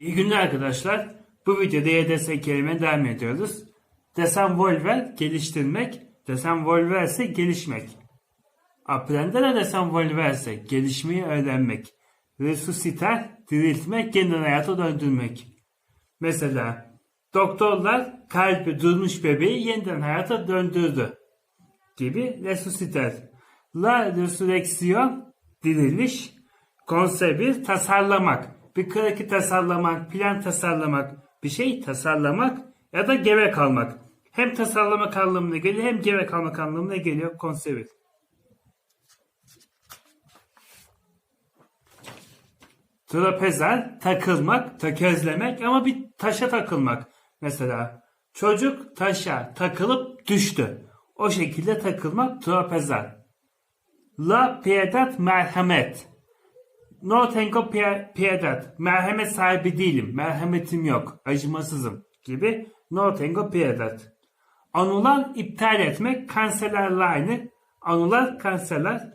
İyi günler arkadaşlar. Bu videoda YDS kelime devam ediyoruz. Desenvolver geliştirmek, desenvolver ise gelişmek. Aprender a desenvolverse gelişmeyi öğrenmek. Resuscitar diriltmek, yeniden hayata döndürmek. Mesela doktorlar kalbi durmuş bebeği yeniden hayata döndürdü gibi resuscitar. La resurrection diriliş, konsebir tasarlamak, bir kraki tasarlamak, plan tasarlamak, bir şey tasarlamak ya da gebe kalmak. Hem tasarlamak anlamına geliyor hem gebe kalmak anlamına geliyor konsebir. Trapezal takılmak, tökezlemek ama bir taşa takılmak. Mesela çocuk taşa takılıp düştü. O şekilde takılmak trapezal. La piedad merhamet. No tengo pie- piedad. Merhamet sahibi değilim. Merhametim yok. Acımasızım gibi. No tengo piedad. Anular iptal etmek. Kanserlerle aynı. Anular kanserler.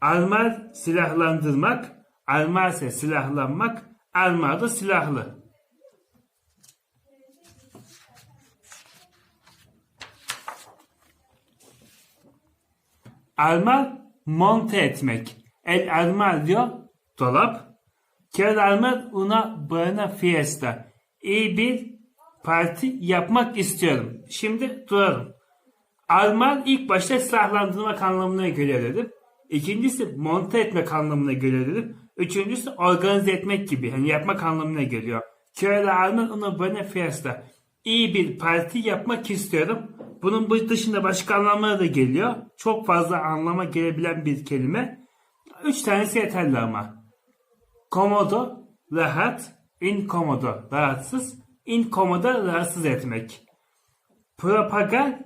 Armar silahlandırmak. Armar ise silahlanmak. Armar da silahlı. Armar monte etmek. El armar diyor dolap. Quiero armar una buena fiesta. İyi bir parti yapmak istiyorum. Şimdi duralım. Armar ilk başta silahlandırmak anlamına geliyor dedim. İkincisi monte etmek anlamına geliyor dedim. Üçüncüsü organize etmek gibi. Hani yapmak anlamına geliyor. Quiero armar una buena fiesta. İyi bir parti yapmak istiyorum. Bunun bu dışında başka anlamlara da geliyor. Çok fazla anlama gelebilen bir kelime. Üç tanesi yeterli ama. Komodo, rahat, inkomodo, rahatsız, inkomodo, rahatsız etmek. Propagal,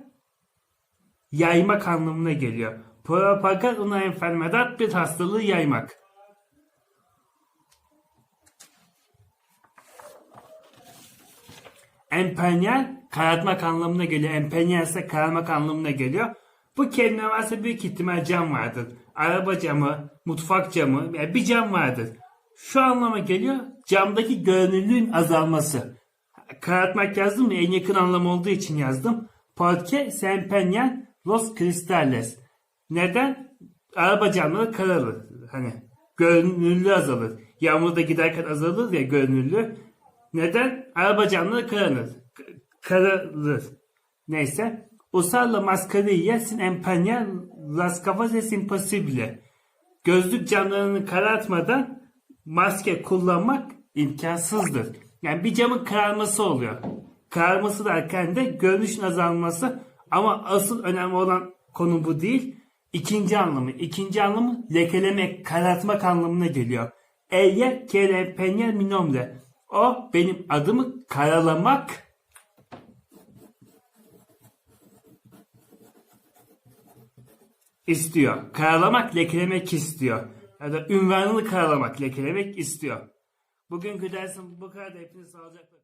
yaymak anlamına geliyor. Propagal una enfermedad, bir hastalığı yaymak. Empenyal karartmak anlamına geliyor. Empenyal ise kararmak anlamına geliyor. Bu kelime varsa büyük ihtimal cam vardır. Araba camı, mutfak camı, yani bir cam vardır. Şu anlama geliyor. Camdaki görünürlüğün azalması. Karartmak yazdım mı en yakın anlam olduğu için yazdım. Porque se empeñan los cristales. Neden? Araba camları kararır. Hani görünürlüğü azalır. Yağmurda giderken azalır ya görünürlüğü. Neden? Araba camları kararır. Kararır. Neyse. Usar la mascarilla sin empañar las gafas es imposible. Gözlük camlarını karartmadan maske kullanmak imkansızdır. Yani bir camın kararması oluyor. Kararması derken de görünüşün azalması ama asıl önemli olan konu bu değil. İkinci anlamı. İkinci anlamı lekelemek, karartmak anlamına geliyor. Ella quiere empeñar mi nombre. O benim adımı karalamak istiyor. Karalamak, lekelemek istiyor. Ya da ünvanını karalamak, lekelemek istiyor. Bugünkü dersim bu kadar. Hepiniz sağlıcakla.